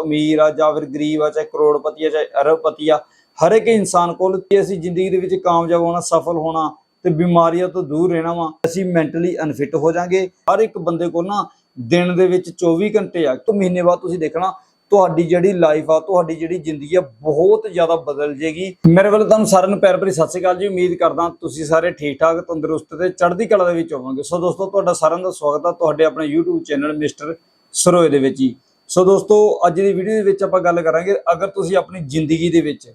ਅਮੀਰ ਆ ਜਾਂ ਫਿਰ ਗਰੀਬ ਆ, ਚਾਹੇ ਕਰੋੜਪਤੀ ਆ, ਚਾਹੇ ਅਰਬਪਤੀ ਆ ਹਰ ਇੱਕ ਇਨਸਾਨ ਕੋਲ ਅਸੀਂ ਜ਼ਿੰਦਗੀ ਦੇ ਵਿੱਚ ਕਾਮਯਾਬ ਹੋਣਾ, ਸਫਲ ਹੋਣਾ ਤੇ ਬਿਮਾਰੀਆਂ ਤੋਂ ਦੂਰ ਰਹਿਣਾ ਵਾ, ਅਸੀਂ ਮੈਂਟਲੀ ਅਨਫਿਟ ਹੋ ਜਾਾਂਗੇ। ਹਰ ਇੱਕ ਬੰਦੇ ਕੋਲ ਨਾ ਦਿਨ ਦੇ ਵਿੱਚ 24 ਘੰਟੇ ਆ, ਇੱਕ ਮਹੀਨੇ ਬਾਅਦ ਤੁਸੀਂ ਦੇਖਣਾ, ਤੁਹਾਡੀ ਜਿਹੜੀ ਲਾਈਫ ਆ, ਤੁਹਾਡੀ ਜਿਹੜੀ ਜ਼ਿੰਦਗੀ ਆ ਬਹੁਤ ਜ਼ਿਆਦਾ ਬਦਲ ਜੇਗੀ ਮੇਰੇ ਵੱਲੋਂ ਤੁਹਾਨੂੰ ਸਾਰਿਆਂ ਨੂੰ ਪਿਆਰ ਭਰੀ ਸਤਿ ਸ਼੍ਰੀ ਅਕਾਲ ਜੀ, ਉਮੀਦ ਕਰਦਾ ਤੁਸੀਂ ਸਾਰੇ ਠੀਕ ਠਾਕ ਤੰਦਰੁਸਤ ਤੇ ਚੜ੍ਹਦੀ ਕਲਾ ਦੇ ਵਿੱਚ ਹੋਵੋਗੇ। ਸੋ ਦੋਸਤੋ, ਤੁਹਾਡਾ ਸਾਰਿਆਂ ਦਾ ਸਵਾਗਤ ਆ ਤੁਹਾਡੇ ਆਪਣੇ YouTube ਚੈਨਲ ਮਿਸਟਰ ਸਰੋਏ ਦੇ ਵਿੱਚ ਹੀ। ਸੋ ਦੋਸਤੋ, ਅੱਜ ਦੀ ਵੀਡੀਓ ਦੇ ਵਿੱਚ ਆਪਾਂ ਗੱਲ ਕਰਾਂਗੇ, ਅਗਰ ਤੁਸੀਂ ਆਪਣੀ ਜ਼ਿੰਦਗੀ ਦੇ ਵਿੱਚ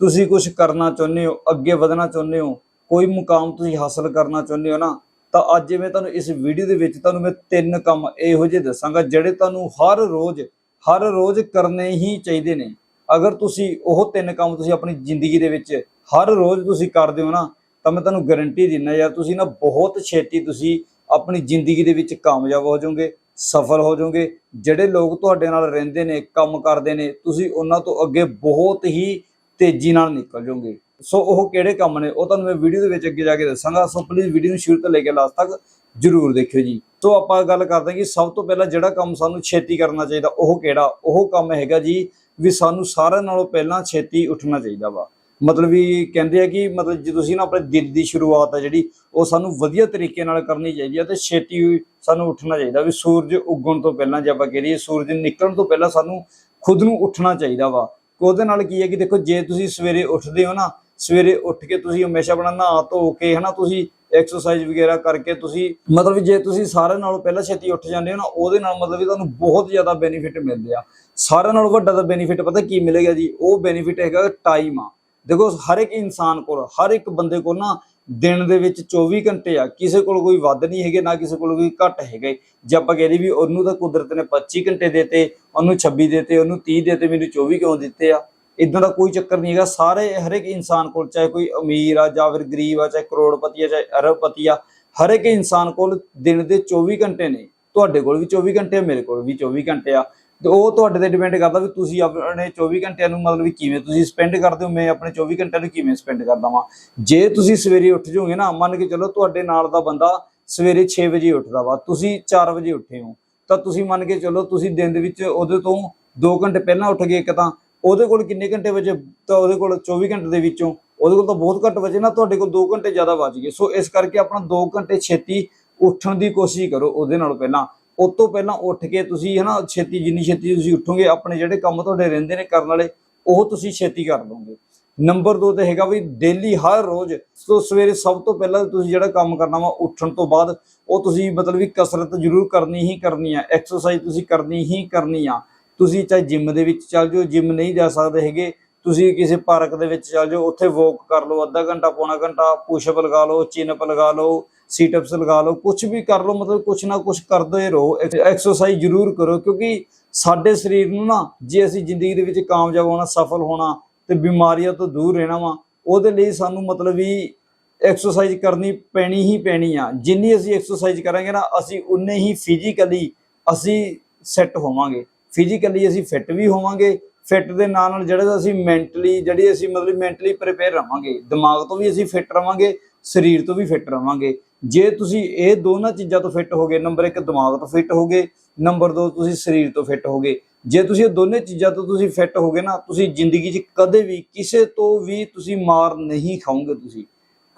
ਤੁਸੀਂ ਕੁਝ ਕਰਨਾ ਚਾਹੁੰਦੇ ਹੋ, ਅੱਗੇ ਵਧਣਾ ਚਾਹੁੰਦੇ ਹੋ, ਕੋਈ ਮੁਕਾਮ ਤੁਸੀਂ ਹਾਸਲ ਕਰਨਾ ਚਾਹੁੰਦੇ ਹੋ ਨਾ, ਤਾਂ ਅੱਜ ਮੈਂ ਤੁਹਾਨੂੰ ਇਸ ਵੀਡੀਓ ਦੇ ਵਿੱਚ ਤੁਹਾਨੂੰ ਮੈਂ ਤਿੰਨ ਕੰਮ ਇਹੋ ਜਿਹੇ ਦੱਸਾਂਗਾ, ਜਿਹੜੇ ਤੁਹਾਨੂੰ ਹਰ ਰੋਜ਼ ਹਰ ਰੋਜ਼ ਕਰਨੇ ਹੀ ਚਾਹੀਦੇ ਨੇ। ਅਗਰ ਤੁਸੀਂ ਉਹ ਤਿੰਨ ਕੰਮ ਤੁਸੀਂ ਆਪਣੀ ਜ਼ਿੰਦਗੀ ਦੇ ਵਿੱਚ ਹਰ ਰੋਜ਼ ਤੁਸੀਂ ਕਰਦੇ ਹੋ ਨਾ, ਤਾਂ ਮੈਂ ਤੁਹਾਨੂੰ ਗਾਰੰਟੀ ਦਿੰਦਾ ਯਾਰ, ਤੁਸੀਂ ਨਾ ਬਹੁਤ ਛੇਤੀ ਤੁਸੀਂ ਆਪਣੀ ਜ਼ਿੰਦਗੀ ਦੇ ਵਿੱਚ ਕਾਮਯਾਬ ਹੋ ਜਾਓਗੇ। ਸਫਲ ਹੋ ਜਾਓਗੇ। ਜਿਹੜੇ ਲੋਕ ਤੁਹਾਡੇ ਨਾਲ ਰਹਿੰਦੇ ਨੇ, ਕੰਮ ਕਰਦੇ ਨੇ, ਤੁਸੀਂ ਉਹਨਾਂ ਤੋਂ ਅੱਗੇ ਬਹੁਤ ਹੀ ਤੇਜ਼ੀ ਨਾਲ ਨਿਕਲ ਜਾਓਗੇ। ਸੋ ਉਹ ਕਿਹੜੇ ਕੰਮ ਨੇ, ਉਹ ਤੁਹਾਨੂੰ ਮੈਂ ਵੀਡੀਓ ਦੇ ਵਿੱਚ ਅੱਗੇ ਜਾ ਕੇ ਦੱਸਾਂਗਾ। ਸੋ ਪਲੀਜ਼ ਵੀਡੀਓ ਨੂੰ ਸ਼ੁਰੂ ਤੋਂ ਲੈ ਕੇ ਲਾਸਟ ਤੱਕ ਜਰੂਰ ਦੇਖਿਓ ਜੀ। ਸੋ ਆਪਾਂ ਗੱਲ ਕਰਦੇ ਹਾਂ ਕਿ ਸਭ ਤੋਂ ਪਹਿਲਾਂ ਜਿਹੜਾ ਕੰਮ ਸਾਨੂੰ ਛੇਤੀ ਕਰਨਾ ਚਾਹੀਦਾ, ਉਹ ਕਿਹੜਾ? ਉਹ ਕੰਮ ਹੈਗਾ ਜੀ ਵੀ ਸਾਨੂੰ ਸਾਰਿਆਂ ਨਾਲੋਂ ਪਹਿਲਾਂ ਛੇਤੀ ਉੱਠਣਾ ਚਾਹੀਦਾ ਵਾ। ਮਤਲਬ ਵੀ ਕਹਿੰਦੇ ਆ ਕਿ ਮਤਲਬ ਜੇ ਤੁਸੀਂ ਨਾ ਆਪਣੇ ਦਿਨ ਦੀ ਸ਼ੁਰੂਆਤ ਆ ਜਿਹੜੀ, ਉਹ ਸਾਨੂੰ ਵਧੀਆ ਤਰੀਕੇ ਨਾਲ ਕਰਨੀ ਚਾਹੀਦੀ ਆ ਤੇ ਛੇਤੀ ਸਾਨੂੰ ਉੱਠਣਾ ਚਾਹੀਦਾ ਵੀ ਸੂਰਜ ਉੱਗਣ ਤੋਂ ਪਹਿਲਾਂ ਜੇ ਆਪਾਂ ਕਹੀਏ ਸੂਰਜ ਨਿਕਲਣ ਤੋਂ ਪਹਿਲਾਂ ਸਾਨੂੰ ਖੁਦ ਨੂੰ ਉੱਠਣਾ ਚਾਹੀਦਾ ਵਾ। ਉਹਦੇ ਨਾਲ ਕੀ ਹੈ ਕਿ ਦੇਖੋ, ਜੇ ਤੁਸੀਂ ਸਵੇਰੇ ਉੱਠਦੇ ਹੋ ਨਾ, ਸਵੇਰੇ ਉੱਠ ਕੇ ਤੁਸੀਂ ਹਮੇਸ਼ਾ ਆਪਣਾ ਨਹਾ ਧੋ ਕੇ ਹਨਾ, ਤੁਸੀਂ ਐਕਸਰਸਾਈਜ਼ ਵਗੈਰਾ ਕਰਕੇ ਤੁਸੀਂ ਮਤਲਬ ਜੇ ਤੁਸੀਂ ਸਾਰਿਆਂ ਨਾਲੋਂ ਪਹਿਲਾਂ ਛੇਤੀ ਉੱਠ ਜਾਂਦੇ ਹੋ ਨਾ, ਉਹਦੇ ਨਾਲ ਮਤਲਬ ਵੀ ਤੁਹਾਨੂੰ ਬਹੁਤ ਜ਼ਿਆਦਾ ਬੈਨੀਫਿਟ ਮਿਲਦੇ ਆ। ਸਾਰਿਆਂ ਨਾਲੋਂ ਵੱਡਾ ਤਾਂ ਬੈਨੀਫਿਟ ਪਤਾ ਕੀ ਮਿਲੇਗਾ ਜੀ? ਉਹ ਬੈਨੀਫਿਟ ਹੈਗਾ ਟਾਈਮ ਆ। ਦੇਖੋ, ਹਰ ਇੱਕ ਇਨਸਾਨ ਕੋਲ, ਹਰ ਇੱਕ ਬੰਦੇ ਕੋਲ ਨਾ ਦਿਨ ਦੇ ਵਿੱਚ 24 ਘੰਟੇ ਆ। ਕਿਸੇ ਕੋਲ ਕੋਈ ਵੱਧ ਨਹੀਂ ਹੈਗੇ, ਨਾ ਕਿਸੇ ਕੋਲ ਕੋਈ ਘੱਟ ਹੈਗੇ। ਜੇ ਆਪਾਂ ਕਹਿੰਦੇ ਵੀ ਉਹਨੂੰ ਤਾਂ ਕੁਦਰਤ ਨੇ 25 ਘੰਟੇ ਦਿੱਤੇ, ਉਹਨੂੰ 26 ਦਿੱਤੇ, ਉਹਨੂੰ 30 ਦਿੱਤੇ, ਮੈਨੂੰ 24 ਕਿਉਂ ਦਿੱਤੇ ਆ? ਇਦਾਂ ਦਾ ਕੋਈ ਚੱਕਰ ਨਹੀਂ ਹੈਗਾ। ਸਾਰੇ, ਹਰ ਇੱਕ ਇਨਸਾਨ ਕੋਲ, ਚਾਹੇ ਕੋਈ ਅਮੀਰ ਆ, ਜਾਂ ਫਿਰ ਗਰੀਬ ਆ, ਚਾਹੇ ਕਰੋੜਪਤੀ ਆ, ਚਾਹੇ ਅਰਬਪਤੀ ਆ, ਹਰ ਇੱਕ ਇਨਸਾਨ ਕੋਲ ਦਿਨ ਦੇ 24 ਘੰਟੇ ਨੇ। ਤੁਹਾਡੇ ਕੋਲ ਵੀ 24 ਘੰਟੇ ਆ, ਮੇਰੇ ਕੋਲ ਵੀ 24 ਘੰਟੇ ਆ। ਤੇ ਉਹ ਤੁਹਾਡੇ ਤੇ ਡਿਪੈਂਡ ਕਰਦਾ ਵੀ ਤੁਸੀਂ ਆਪਣੇ 24 ਘੰਟਿਆਂ ਨੂੰ ਮਤਲਬ ਵੀ ਕਿਵੇਂ ਤੁਸੀਂ ਸਪੈਂਡ ਕਰਦੇ ਹੋ, ਮੈਂ ਆਪਣੇ 24 ਘੰਟਿਆਂ ਨੂੰ ਕਿਵੇਂ ਸਪੈਂਡ ਕਰਦਾ ਵਾਂ? ਜੇ ਤੁਸੀਂ ਸਵੇਰੇ ਉੱਠ ਜਾਓਗੇ ਨਾ, ਮੰਨ ਕੇ ਚਲੋ ਤੁਹਾਡੇ ਨਾਲ ਦਾ ਬੰਦਾ ਸਵੇਰੇ 6 ਵਜੇ ਉੱਠਦਾ ਵਾ, ਤੁਸੀਂ 4 ਵਜੇ ਉੱਠੇ ਹੋ, ਤਾਂ ਤੁਸੀਂ ਮੰਨ ਕੇ ਚਲੋ ਤੁਸੀਂ ਦਿਨ ਦੇ ਵਿੱਚ ਉਹਦੇ ਤੋਂ 2 ਘੰਟੇ ਪਹਿਲਾਂ ਉੱਠ ਗਏ ਇੱਕ ਤਾਂ, ਉਹਦੇ ਕੋਲ ਕਿੰਨੇ ਘੰਟੇ ਵਜੇ, ਤਾਂ ਉਹਦੇ ਕੋਲ 24 ਘੰਟੇ ਦੇ ਵਿੱਚੋਂ, ਉਹਦੇ ਕੋਲ ਤਾਂ ਬਹੁਤ ਘੱਟ ਵਜੇ ਨਾ, ਤੁਹਾਡੇ ਕੋਲ 2 ਘੰਟੇ ਜ਼ਿਆਦਾ ਵੱਜ ਗਏ। ਸੋ ਇਸ ਕਰਕੇ ਆਪਣਾ 2 ਘੰਟੇ ਛੇਤੀ ਉੱਠਣ ਦੀ ਕੋਸ਼ਿਸ਼ ਕਰੋ ਉਹਦੇ ਨਾਲੋਂ ਪਹਿਲਾਂ। ਉਸ ਤੋਂ ਪਹਿਲਾਂ ਉੱਠ ਕੇ ਤੁਸੀਂ ਹਨਾ ਛੇਤੀ ਜਿੰਨੀ ਛੇਤੀ ਤੁਸੀਂ ਉੱਠੋਗੇ, ਆਪਣੇ ਜਿਹੜੇ ਕੰਮ ਤੁਹਾਡੇ ਰਹਿੰਦੇ ਨੇ ਕਰਨ ਵਾਲੇ, ਉਹ ਤੁਸੀਂ ਛੇਤੀ ਕਰ ਲਓਗੇ। ਨੰਬਰ 2 ਤੇ ਹੈਗਾ ਵੀ ਡੇਲੀ ਹਰ ਰੋਜ਼, ਸੋ ਸਵੇਰੇ ਸਭ ਤੋਂ ਪਹਿਲਾਂ ਤੁਸੀਂ ਜਿਹੜਾ ਕੰਮ ਕਰਨਾ ਵਾ ਉੱਠਣ ਤੋਂ ਬਾਅਦ, ਉਹ ਤੁਸੀਂ ਮਤਲਬ ਵੀ ਕਸਰਤ ਜ਼ਰੂਰ ਕਰਨੀ ਹੀ ਕਰਨੀ ਆ ਐਕਸਰਸਾਈਜ਼ ਤੁਸੀਂ ਕਰਨੀ ਹੀ ਕਰਨੀ ਆ। ਤੁਸੀਂ ਚਾਹੇ ਜਿਮ ਦੇ ਵਿੱਚ ਚੱਲ ਜਾਓ ਜਿਮ ਨਹੀਂ ਜਾ ਸਕਦੇ ਹੈਗੇ ਤੁਸੀਂ ਕਿਸੇ ਪਾਰਕ ਦੇ ਵਿੱਚ ਚੱਲ ਜਾਓ, ਉੱਥੇ ਵਾਕ ਕਰ ਲਓ, ਅੱਧਾ ਘੰਟਾ, ਪੌਣਾ ਘੰਟਾ ਪੁਸ਼ਅਪ ਲਗਾ ਲਓ ਚਿਨ ਅਪ ਲਗਾ ਲਓ ਸੀਟ ਅਪਸ ਲਗਾ ਲਓ ਕੁਝ ਵੀ ਕਰ ਲਓ, ਮਤਲਬ ਕੁਝ ਨਾ ਕੁਝ ਕਰਦੇ ਰਹੋ। ਐਕਸਰਸਾਈਜ਼ ਜ਼ਰੂਰ ਕਰੋ, ਕਿਉਂਕਿ ਸਾਡੇ ਸਰੀਰ ਨੂੰ ਨਾ, ਜੇ ਅਸੀਂ ਜ਼ਿੰਦਗੀ ਦੇ ਵਿੱਚ ਕਾਮਯਾਬ ਹੋਣਾ, ਸਫਲ ਹੋਣਾ ਤੇ ਬਿਮਾਰੀਆਂ ਤੋਂ ਦੂਰ ਰਹਿਣਾ ਵਾ, ਉਹਦੇ ਲਈ ਸਾਨੂੰ ਮਤਲਬ ਵੀ ਐਕਸਰਸਾਈਜ਼ ਕਰਨੀ ਪੈਣੀ ਹੀ ਪੈਣੀ ਆ। ਜਿੰਨੀ ਅਸੀਂ ਐਕਸਰਸਾਈਜ਼ ਕਰਾਂਗੇ ਨਾ, ਅਸੀਂ ਉਨੇ ਹੀ ਫਿਜ਼ੀਕਲੀ ਅਸੀਂ ਸੈੱਟ ਹੋਵਾਂਗੇ। ਫਿਜ਼ੀਕਲੀ ਅਸੀਂ ਫਿੱਟ ਵੀ ਹੋਵਾਂਗੇ ਫਿੱਟ ਦੇ ਨਾਲ ਨਾਲ ਜਿਹੜਾ ਅਸੀਂ ਮੈਂਟਲੀ ਜਿਹੜੀ ਅਸੀਂ ਮਤਲਬ ਮੈਂਟਲੀ ਪ੍ਰਿਪੇਅਰ ਰਵਾਂਗੇ ਦਿਮਾਗ ਤੋਂ ਵੀ ਅਸੀਂ ਫਿੱਟ ਰਵਾਂਗੇ ਸਰੀਰ ਤੋਂ ਵੀ ਫਿੱਟ ਰਵਾਂਗੇ ਜੇ ਤੁਸੀਂ ਇਹ ਦੋਨਾਂ ਚੀਜ਼ਾਂ ਤੋਂ ਫਿੱਟ ਹੋਗੇ ਨੰਬਰ 1 ਦਿਮਾਗ ਤੋਂ ਫਿੱਟ ਹੋਗੇ ਨੰਬਰ 2 ਤੁਸੀਂ ਸਰੀਰ ਤੋਂ ਫਿੱਟ ਹੋਗੇ। ਜੇ ਤੁਸੀਂ ਇਹ ਦੋਨੇ ਚੀਜ਼ਾਂ ਤੋਂ ਤੁਸੀਂ ਫਿੱਟ ਹੋਗੇ ਨਾ, ਤੁਸੀਂ ਜ਼ਿੰਦਗੀ 'ਚ ਕਦੇ ਵੀ ਕਿਸੇ ਤੋਂ ਵੀ ਤੁਸੀਂ ਮਾਰ ਨਹੀਂ ਖਾਓਗੇ ਤੁਸੀਂ।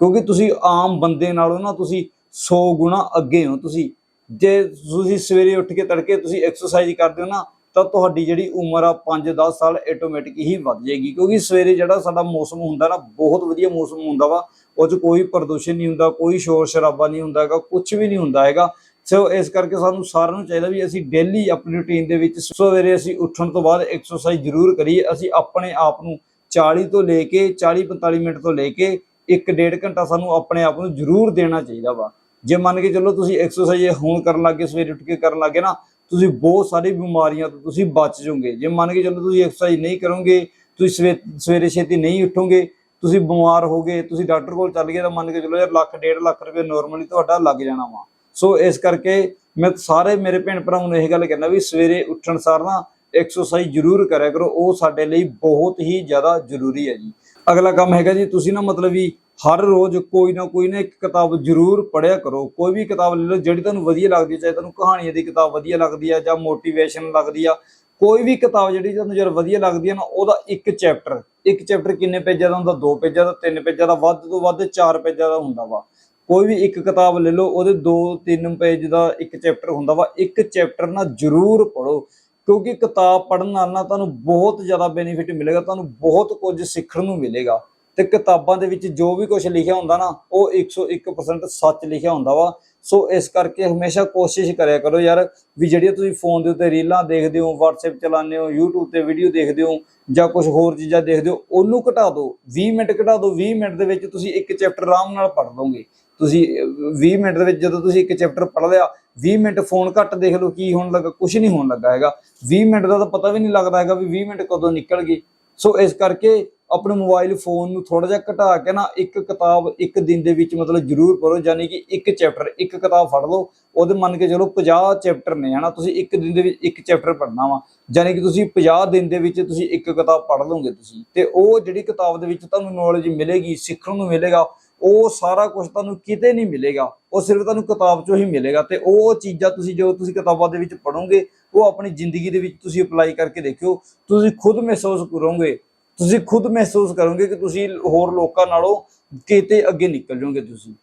ਕਿਉਂਕਿ ਤੁਸੀਂ ਆਮ ਬੰਦੇ ਨਾਲੋਂ ਨਾ ਤੁਸੀਂ 100 ਗੁਣਾ ਅੱਗੇ ਹੋ ਤੁਸੀਂ। ਜੇ ਤੁਸੀਂ ਸਵੇਰੇ ਉੱਠ ਕੇ ਤੜਕੇ ਤੁਸੀਂ ਐਕਸਰਸਾਈਜ਼ ਕਰਦੇ ਹੋ ਨਾ ਤਾਂ ਤੁਹਾਡੀ ਜਿਹੜੀ ਉਮਰ ਆ 5-10 ਸਾਲ ਆਟੋਮੈਟਿਕ ਹੀ ਵੱਧ ਜਾਏਗੀ। ਕਿਉਂਕਿ ਸਵੇਰੇ ਜਿਹੜਾ ਸਾਡਾ ਮੌਸਮ ਹੁੰਦਾ ਨਾ, ਬਹੁਤ ਵਧੀਆ ਮੌਸਮ ਹੁੰਦਾ ਵਾ। ਉਹ 'ਚ ਕੋਈ ਪ੍ਰਦੂਸ਼ਣ ਨਹੀਂ ਹੁੰਦਾ, ਕੋਈ ਸ਼ੋਰ ਸ਼ਰਾਬਾ ਨਹੀਂ ਹੁੰਦਾ ਹੈਗਾ ਕੁਝ ਵੀ ਨਹੀਂ ਹੁੰਦਾ ਹੈਗਾ। ਸੋ ਇਸ ਕਰਕੇ ਸਾਨੂੰ ਸਾਰਿਆਂ ਨੂੰ ਚਾਹੀਦਾ ਵੀ ਅਸੀਂ ਡੇਲੀ ਆਪਣੀ ਰੁਟੀਨ ਦੇ ਵਿੱਚ ਸਵੇਰੇ ਅਸੀਂ ਉੱਠਣ ਤੋਂ ਬਾਅਦ ਐਕਸਰਸਾਈਜ਼ ਜ਼ਰੂਰ ਕਰੀਏ। ਅਸੀਂ ਆਪਣੇ ਆਪ ਨੂੰ 40 ਤੋਂ ਲੈ ਕੇ 40-45 ਮਿੰਟ ਤੋਂ ਲੈ ਕੇ 1.5 ਘੰਟਾ ਸਾਨੂੰ ਆਪਣੇ ਆਪ ਨੂੰ ਜ਼ਰੂਰ ਦੇਣਾ ਚਾਹੀਦਾ ਵਾ। ਜੇ ਮੰਨ ਕੇ ਚੱਲੋ ਤੁਸੀਂ ਐਕਸਰਸਾਈਜ਼ ਹੁਣ ਕਰਨ ਲੱਗੇ ਸਵੇਰੇ ਉੱਠ ਕੇ ਕਰਨ ਲੱਗੇ ਨਾ ਤੁਸੀਂ ਬਹੁਤ ਸਾਰੀ ਬਿਮਾਰੀਆਂ ਤੋਂ ਤੁਸੀਂ ਬਚ ਜਾਓਗੇ। ਜੇ ਮੰਨ ਕੇ ਚੱਲੋ ਤੁਸੀਂ ਐਕਸਰਸਾਈਜ਼ ਨਹੀਂ ਕਰੋਗੇ, ਤੁਸੀਂ ਸਵੇ- ਸਵੇਰੇ ਛੇਤੀ ਨਹੀਂ ਉੱਠੋਗੇ, ਤੁਸੀਂ ਬਿਮਾਰ ਹੋਗੇ, ਤੁਸੀਂ ਡਾਕਟਰ ਕੋਲ ਚੱਲ ਗਏ ਤਾਂ ਮੰਨ ਕੇ ਚੱਲੋ ਯਾਰ ਲੱਖ, ਡੇਢ ਲੱਖ ਰੁਪਏ ਨਾਰਮਲੀ ਤੁਹਾਡਾ ਲੱਗ ਜਾਣਾ ਵਾ। ਸੋ ਇਸ ਕਰਕੇ ਮੈਂ ਸਾਰੇ ਮੇਰੇ ਭੈਣ ਭਰਾਵਾਂ ਨੂੰ ਇਹ ਗੱਲ ਕਹਿੰਦਾ ਵੀ ਸਵੇਰੇ ਉੱਠਣ ਸਾਰ ਨਾ ਐਕਸਰਸਾਈਜ਼ ਜ਼ਰੂਰ ਕਰਿਆ ਕਰੋ, ਉਹ ਸਾਡੇ ਲਈ ਬਹੁਤ ਹੀ ਜ਼ਿਆਦਾ ਜ਼ਰੂਰੀ ਹੈ ਜੀ। ਅਗਲਾ ਕੰਮ ਹੈਗਾ ਜੀ, ਤੁਸੀਂ ਨਾ ਮਤਲਬ ਵੀ ਹਰ ਰੋਜ਼ ਕੋਈ ਨਾ ਕੋਈ ਨਾ ਇੱਕ ਕਿਤਾਬ ਜ਼ਰੂਰ ਪੜ੍ਹਿਆ ਕਰੋ। ਕੋਈ ਵੀ ਕਿਤਾਬ ਲੈ ਲਓ, ਜਿਹੜੀ ਤੁਹਾਨੂੰ ਵਧੀਆ ਲੱਗਦੀ ਹੈ ਚਾਹੇ ਤੁਹਾਨੂੰ ਕਹਾਣੀਆਂ ਦੀ ਕਿਤਾਬ ਵਧੀਆ ਲੱਗਦੀ ਹੈ ਜਾਂ ਮੋਟੀਵੇਸ਼ਨ ਲੱਗਦੀ ਆ, ਕੋਈ ਵੀ ਕਿਤਾਬ ਜਿਹੜੀ ਤੁਹਾਨੂੰ ਜਰ ਵਧੀਆ ਲੱਗਦੀ ਹੈ ਨਾ, ਉਹਦਾ ਇੱਕ ਚੈਪਟਰ ਇੱਕ ਚੈਪਟਰ ਕਿੰਨੇ ਪੇਜਾਂ ਦਾ ਹੁੰਦਾ? ਦੋ ਪੇਜਾਂ ਦਾ, ਤਿੰਨ ਪੇਜਾਂ ਦਾ, ਵੱਧ ਤੋਂ ਵੱਧ ਚਾਰ ਪੇਜਾਂ ਦਾ ਹੁੰਦਾ ਵਾ। ਕੋਈ ਵੀ ਇੱਕ ਕਿਤਾਬ ਲੈ ਲਓ, ਉਹਦੇ ਦੋ ਤਿੰਨ ਪੇਜ ਦਾ ਇੱਕ ਚੈਪਟਰ ਹੁੰਦਾ ਵਾ। ਇੱਕ ਚੈਪਟਰ ਨਾ ਜ਼ਰੂਰ ਪੜੋ ਕਿਉਂਕਿ ਕਿਤਾਬ ਪੜਨ ਨਾਲ ਨਾ ਤੁਹਾਨੂੰ ਬਹੁਤ ਜ਼ਿਆਦਾ ਬੈਨੀਫਿਟ ਮਿਲੇਗਾ, ਤੁਹਾਨੂੰ ਬਹੁਤ ਕੁਝ ਸਿੱਖਣ ਨੂੰ ਮਿਲੇਗਾ। ਤੇ ਕਿਤਾਬਾਂ ਦੇ ਵਿੱਚ ਜੋ ਵੀ ਕੁਝ ਲਿਖਿਆ ਹੁੰਦਾ ਨਾ ਉਹ 101% ਸੱਚ ਲਿਖਿਆ ਹੁੰਦਾ ਵਾ। ਸੋ ਇਸ ਕਰਕੇ ਹਮੇਸ਼ਾ ਕੋਸ਼ਿਸ਼ ਕਰਿਆ ਕਰੋ ਯਾਰ ਵੀ ਜਿਹੜੀਆਂ ਤੁਸੀਂ ਫੋਨ ਦੇ ਉੱਤੇ ਰੀਲਾਂ ਦੇਖਦੇ ਹੋ WhatsApp ਚਲਾਉਂਦੇ ਹੋ YouTube ਤੇ ਵੀਡੀਓ ਦੇਖਦੇ ਹੋ ਜਾਂ ਕੁਝ ਹੋਰ ਚੀਜ਼ਾਂ ਦੇਖਦੇ ਹੋ ਉਹਨੂੰ ਘਟਾ ਦਿਓ 20 ਮਿੰਟ ਘਟਾ ਦਿਓ 20 ਮਿੰਟ ਦੇ ਵਿੱਚ ਤੁਸੀਂ ਇੱਕ ਚੈਪਟਰ ਆਰਾਮ ਨਾਲ ਪੜ੍ਹ ਲਓਗੇ। ਤੁਸੀਂ ਅਹ, 20 ਮਿੰਟ ਦੇ ਵਿੱਚ ਜਦੋਂ ਤੁਸੀਂ ਇੱਕ ਚੈਪਟਰ ਪੜ੍ਹ ਲਿਆ 20 ਮਿੰਟ ਫੋਨ ਘੱਟ ਦੇਖ ਲਓ ਕੀ ਹੋਣ ਲੱਗਾ ਕੁਝ ਨਹੀਂ ਹੋਣ ਲੱਗਾ ਹੈਗਾ। 20 ਮਿੰਟ ਦਾ ਤਾਂ ਪਤਾ ਵੀ ਨਹੀਂ ਲੱਗਦਾ ਹੈਗਾ ਵੀ 20 ਮਿੰਟ ਕਦੋਂ ਨਿਕਲ ਗਏ। ਸੋ ਇਸ ਕਰਕੇ ਆਪਣੇ ਮੋਬਾਈਲ ਫੋਨ ਨੂੰ ਥੋੜਾ ਜਿਹਾ ਘਟਾ ਕੇ ਨਾ ਇੱਕ ਕਿਤਾਬ ਇੱਕ ਦਿਨ ਦੇ ਵਿੱਚ ਮਤਲਬ ਜ਼ਰੂਰ ਪੜੋ ਯਾਨੀ ਕਿ ਇੱਕ ਚੈਪਟਰ ਇੱਕ ਕਿਤਾਬ ਫੜ ਲਓ, ਉਹਦੇ ਮੰਨ ਕੇ ਚਲੋ 50 ਚੈਪਟਰ ਨੇ, ਹਨਾ? ਤੁਸੀਂ ਇੱਕ ਦਿਨ ਦੇ ਵਿੱਚ ਇੱਕ ਚੈਪਟਰ ਪੜ੍ਹਨਾ ਵਾ ਯਾਨੀ ਕਿ ਤੁਸੀਂ 50 ਦਿਨ ਦੇ ਵਿੱਚ ਤੁਸੀਂ ਇੱਕ ਕਿਤਾਬ ਪੜ੍ਹ ਲਓਗੇ ਤੁਸੀਂ। ਤੇ ਉਹ ਜਿਹੜੀ ਕਿਤਾਬ ਦੇ ਵਿੱਚ ਤੁਹਾਨੂੰ ਨੌਲੇਜ ਮਿਲੇਗੀ, ਸਿੱਖਣ ਨੂੰ ਮਿਲੇਗਾ, ਉਹ ਸਾਰਾ ਕੁਝ ਤੁਹਾਨੂੰ ਕਿਤੇ ਨਹੀਂ ਮਿਲੇਗਾ, ਉਹ ਸਿਰਫ ਤੁਹਾਨੂੰ ਕਿਤਾਬ ਚੋਂ ਹੀ ਮਿਲੇਗਾ। ਤੇ ਉਹ ਚੀਜ਼ਾਂ ਤੁਸੀਂ ਜੋ ਤੁਸੀਂ ਕਿਤਾਬਾਂ ਦੇ ਵਿੱਚ ਪੜੋਗੇ ਉਹ ਆਪਣੀ ਜ਼ਿੰਦਗੀ ਦੇ ਵਿੱਚ ਤੁਸੀਂ ਅਪਲਾਈ ਕਰਕੇ ਦੇਖਿਓ, ਤੁਸੀਂ ਖੁਦ ਮਹਿਸੂਸ ਕਰੋਗੇ ਤੁਸੀਂ ਖੁਦ ਮਹਿਸੂਸ ਕਰੋਗੇ ਕਿ ਤੁਸੀਂ ਹੋਰ ਲੋਕਾਂ ਨਾਲੋਂ ਕਿਤੇ ਅੱਗੇ ਨਿਕਲ ਜਾਓਗੇ ਤੁਸੀਂ।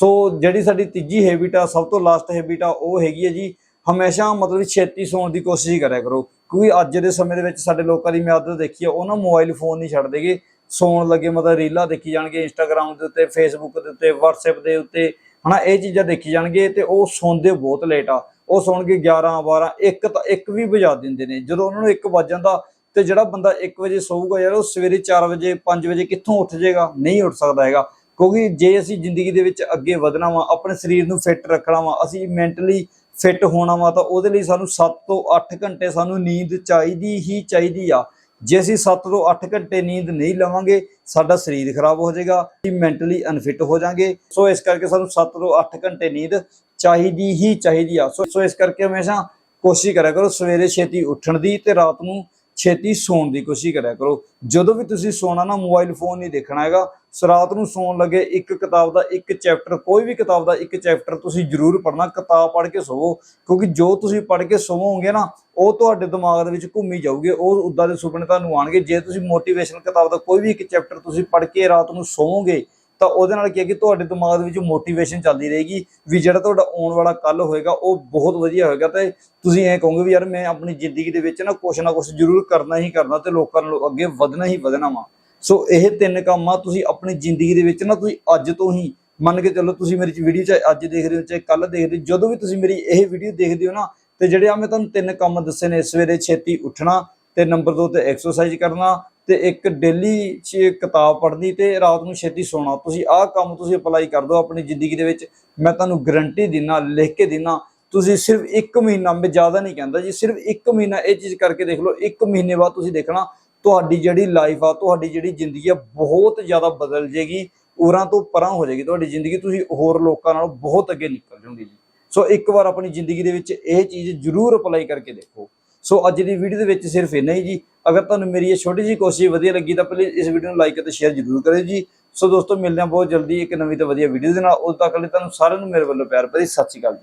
ਸੋ ਜਿਹੜੀ ਸਾਡੀ ਤੀਜੀ ਹੈਬਿਟ ਆ, ਸਭ ਤੋਂ ਲਾਸਟ ਹੈਬਿਟ ਆ, ਉਹ ਹੈਗੀ ਹੈ ਜੀ, ਹਮੇਸ਼ਾ ਮਤਲਬ ਛੇਤੀ ਸੌਣ ਦੀ ਕੋਸ਼ਿਸ਼ ਕਰਿਆ ਕਰੋ। ਕਿਉਂਕਿ ਅੱਜ ਦੇ ਸਮੇਂ ਦੇ ਵਿੱਚ ਸਾਡੇ ਲੋਕਾਂ ਦੀ ਮੈਂ ਆਦਤ ਦੇਖੀ ਆ, ਉਹ ਨਾ ਮੋਬਾਈਲ ਫੋਨ ਨਹੀਂ ਛੱਡਦੇਗੇ ਸੌਣ ਲੱਗੇ ਮਤਲਬ ਰੀਲਾਂ ਦੇਖੀ ਜਾਣਗੇ ਇੰਸਟਾਗ੍ਰam ਦੇ ਉੱਤੇ ਫੇਸਬੁੱਕ ਦੇ ਉੱਤੇ, WhatsApp ਦੇ ਉੱਤੇ, ਹਨਾ, ਇਹ ਚੀਜ਼ਾਂ ਦੇਖੀ ਜਾਣਗੇ ਤੇ ਉਹ ਸੌਂਦੇ ਬਹੁਤ ਲੇਟ ਆ। ਉਹ ਸੌਣਗੇ 11 12 1 ਤਾਂ 1 ਵੀ ਵਜਾ ਦਿੰਦੇ ਨੇ। ਜਦੋਂ ਉਹਨਾਂ ਨੂੰ 1 ਵੱਜ ਜਾਂਦਾ ਤੇ ਜਿਹੜਾ ਬੰਦਾ 1 ਵਜੇ ਸੌਊਗਾ ਯਾਰ, ਉਹ ਸਵੇਰੇ 4 ਵਜੇ 5 ਵਜੇ ਕਿੱਥੋਂ ਉੱਠ ਜਾਏਗਾ? ਨਹੀਂ ਉੱਠ ਸਕਦਾ ਹੈਗਾ। ਕਿਉਂਕਿ ਜੇ ਅਸੀਂ ਜ਼ਿੰਦਗੀ ਦੇ ਵਿੱਚ ਅੱਗੇ ਵਧਣਾ ਵਾ, ਆਪਣੇ ਸਰੀਰ ਨੂੰ ਫਿੱਟ ਰੱਖਣਾ ਵਾ, ਅਸੀਂ ਮੈਂਟਲੀ ਫਿੱਟ ਹੋਣਾ ਵਾ, ਤਾਂ ਉਹਦੇ ਲਈ ਸਾਨੂੰ 7 ਤੋਂ 8 ਘੰਟੇ ਸਾਨੂੰ ਨੀਂਦ ਚਾਹੀਦੀ ਹੀ ਚਾਹੀਦੀ ਆ। ਜੇ ਅਸੀਂ 7 ਤੋਂ 8 ਘੰਟੇ ਨੀਂਦ ਨਹੀਂ ਲਵਾਂਗੇ, ਸਾਡਾ ਸਰੀਰ ਖਰਾਬ ਹੋ ਜਾਏਗਾ, ਅਸੀਂ ਮੈਂਟਲੀ ਅਨਫਿਟ ਹੋ ਜਾਾਂਗੇ। ਸੋ ਇਸ ਕਰਕੇ ਸਾਨੂੰ 7 ਤੋਂ 8 ਘੰਟੇ ਨੀਂਦ ਚਾਹੀਦੀ ਹੀ ਚਾਹੀਦੀ ਆ। ਸੋ ਸੋ ਇਸ ਕਰਕੇ ਹਮੇਸ਼ਾ ਕੋਸ਼ਿਸ਼ ਕਰਿਆ ਕਰੋ ਸਵੇਰੇ ਛੇਤੀ ਉੱਠਣ ਦੀ ਤੇ ਰਾਤ ਨੂੰ ਛੇਤੀ ਸੌਣ ਦੀ ਕੋਸ਼ਿਸ਼ ਕਰਿਆ ਕਰੋ। ਜਦੋਂ ਵੀ ਤੁਸੀਂ ਸੌਣਾ ਨਾ ਮੋਬਾਈਲ ਫੋਨ ਨਹੀਂ ਦੇਖਣਾ ਹੈਗਾ। ਰਾਤ ਨੂੰ ਸੌਣ ਲੱਗੇ, ਇੱਕ ਕਿਤਾਬ ਦਾ ਇੱਕ ਚੈਪਟਰ ਕੋਈ ਵੀ ਕਿਤਾਬ ਦਾ ਇੱਕ ਚੈਪਟਰ ਤੁਸੀਂ ਜ਼ਰੂਰ ਪੜ੍ਹਨਾ, ਕਿਤਾਬ ਪੜ੍ਹ ਕੇ ਸੋਵੋ। ਕਿਉਂਕਿ ਜੋ ਤੁਸੀਂ ਪੜ੍ਹ ਕੇ ਸੋਵੋਗੇ ਨਾ, ਉਹ ਤੁਹਾਡੇ ਦਿਮਾਗ ਦੇ ਵਿੱਚ ਘੁੰਮੀ ਜਾਊਗੇ, ਉਹ ਉਦਾਂ ਦੇ ਸੁਪਨੇ ਤੁਹਾਨੂੰ ਆਣਗੇ ਜੇ ਤੁਸੀਂ ਮੋਟੀਵੇਸ਼ਨਲ ਕਿਤਾਬ ਦਾ ਕੋਈ ਵੀ ਇੱਕ ਚੈਪਟਰ ਤੁਸੀਂ ਪੜ੍ਹ ਕੇ ਰਾਤ ਨੂੰ ਸੋਵੋਗੇ ਤਾਂ ਉਹਦੇ ਨਾਲ ਕੀ ਹੈ ਕਿ ਤੁਹਾਡੇ ਦਿਮਾਗ ਦੇ ਵਿੱਚ ਮੋਟੀਵੇਸ਼ਨ ਚੱਲਦੀ ਰਹੇਗੀ ਵੀ ਜਿਹੜਾ ਤੁਹਾਡਾ ਆਉਣ ਵਾਲਾ ਕੱਲ ਹੋਏਗਾ, ਉਹ ਬਹੁਤ ਵਧੀਆ ਹੋਏਗਾ। ਤੇ ਤੁਸੀਂ ਐਂ ਕਹੋਗੇ ਵੀ ਯਾਰ ਮੈਂ ਆਪਣੀ ਜ਼ਿੰਦਗੀ ਦੇ ਵਿੱਚ ਨਾ ਕੁਛ ਨਾ ਕੁਛ ਜ਼ਰੂਰ ਕਰਨਾ ਹੀ ਕਰਨਾ ਤੇ ਲੋਕਾਂ ਨਾਲ ਅੱਗੇ ਵਧਣਾ ਹੀ ਵਧਣਾ ਵਾ। ਸੋ ਇਹ ਤਿੰਨ ਕੰਮ ਆ, ਤੁਸੀਂ ਆਪਣੀ ਜ਼ਿੰਦਗੀ ਦੇ ਵਿੱਚ ਨਾ ਤੁਸੀਂ ਅੱਜ ਤੋਂ ਹੀ ਮੰਨ ਕੇ ਚੱਲੋ ਤੁਸੀਂ ਮੇਰੀ ਵੀਡੀਓ ਚਾਹੇ ਅੱਜ ਦੇਖ ਰਹੇ ਹੋ, ਚਾਹੇ ਕੱਲ ਰਹੇ ਹੋ, ਜਦੋਂ ਵੀ ਤੁਸੀਂ ਮੇਰੀ ਇਹ ਵੀਡੀਓ ਦੇਖਦੇ ਹੋ ਨਾ, ਤੇ ਜਿਹੜੇ ਆ ਮੈਂ ਤੁਹਾਨੂੰ ਤਿੰਨ ਕੰਮ ਦੱਸੇ ਨੇ, ਸਵੇਰੇ ਛੇਤੀ ਉੱਠਣਾ, ਤੇ ਨੰਬਰ 2 ਤੇ ਐਕਸਰਸਾਈਜ਼ ਕਰਨਾ ਤੇ ਇੱਕ ਡੇਲੀ ਚ ਕਿਤਾਬ ਪੜ੍ਹਨੀ ਤੇ ਰਾਤ ਨੂੰ ਛੇਤੀ ਸੌਣਾ। ਤੁਸੀਂ ਆਹ ਕੰਮ ਤੁਸੀਂ ਅਪਲਾਈ ਕਰ ਦਿਓ ਆਪਣੀ ਜ਼ਿੰਦਗੀ ਦੇ ਵਿੱਚ। ਮੈਂ ਤੁਹਾਨੂੰ ਗਰੰਟੀ ਦਿਨਾ, ਲਿਖ ਕੇ ਦਿਨਾ। ਤੁਸੀਂ ਸਿਰਫ 1 ਮਹੀਨਾ, ਮੈਂ ਜ਼ਿਆਦਾ ਨਹੀਂ ਕਹਿੰਦਾ ਜੀ, ਸਿਰਫ 1 ਮਹੀਨਾ ਇਹ ਚੀਜ਼ ਕਰਕੇ ਦੇਖ ਲਓ। 1 ਮਹੀਨੇ ਬਾਅਦ ਤੁਸੀਂ ਦੇਖਣਾ, ਤੁਹਾਡੀ ਜਿਹੜੀ ਲਾਈਫ ਆ, ਤੁਹਾਡੀ ਜਿਹੜੀ ਜ਼ਿੰਦਗੀ ਆ ਬਹੁਤ ਜ਼ਿਆਦਾ ਬਦਲ ਜੇਗੀ ਉਰਾਂ ਤੋਂ ਪਰਾਂ ਹੋ ਜਾਏਗੀ ਤੁਹਾਡੀ ਜ਼ਿੰਦਗੀ। ਤੁਸੀਂ ਹੋਰ ਲੋਕਾਂ ਨਾਲੋਂ ਬਹੁਤ ਅੱਗੇ ਨਿਕਲ ਜਾਓਗੇ ਜੀ। ਸੋ ਇੱਕ ਵਾਰ ਆਪਣੀ ਜ਼ਿੰਦਗੀ ਦੇ ਵਿੱਚ ਇਹ ਚੀਜ਼ ਜ਼ਰੂਰ ਅਪਲਾਈ ਕਰਕੇ ਦੇਖੋ। ਸੋ ਅੱਜ ਦੀ ਵੀਡੀਓ ਦੇ ਵਿੱਚ ਸਿਰਫ ਇੰਨਾ ਹੀ ਜੀ। ਅਗਰ ਤੁਹਾਨੂੰ ਮੇਰੀ ਇਹ ਛੋਟੀ ਜਿਹੀ ਕੋਸ਼ਿਸ਼ ਵਧੀਆ ਲੱਗੀ ਤਾਂ ਪਲੀਜ਼ ਇਸ ਵੀਡੀਓ ਨੂੰ ਲਾਈਕ ਅਤੇ ਸ਼ੇਅਰ ਜ਼ਰੂਰ ਕਰਿਓ ਜੀ। ਸੋ ਦੋਸਤੋ, ਮਿਲਦੇ ਹਾਂ ਬਹੁਤ ਜਲਦੀ ਇੱਕ ਨਵੀਂ ਤੇ ਵਧੀਆ ਵੀਡੀਓ ਦੇ ਨਾਲ। ਉਦੋਂ ਤੱਕ ਲਈ ਤੁਹਾਨੂੰ ਸਾਰਿਆਂ ਨੂੰ ਮੇਰੇ ਵੱਲੋਂ ਪਿਆਰ ਭਰੀ ਸਤਿ ਸ਼੍ਰੀ ਅਕਾਲ ਜੀ।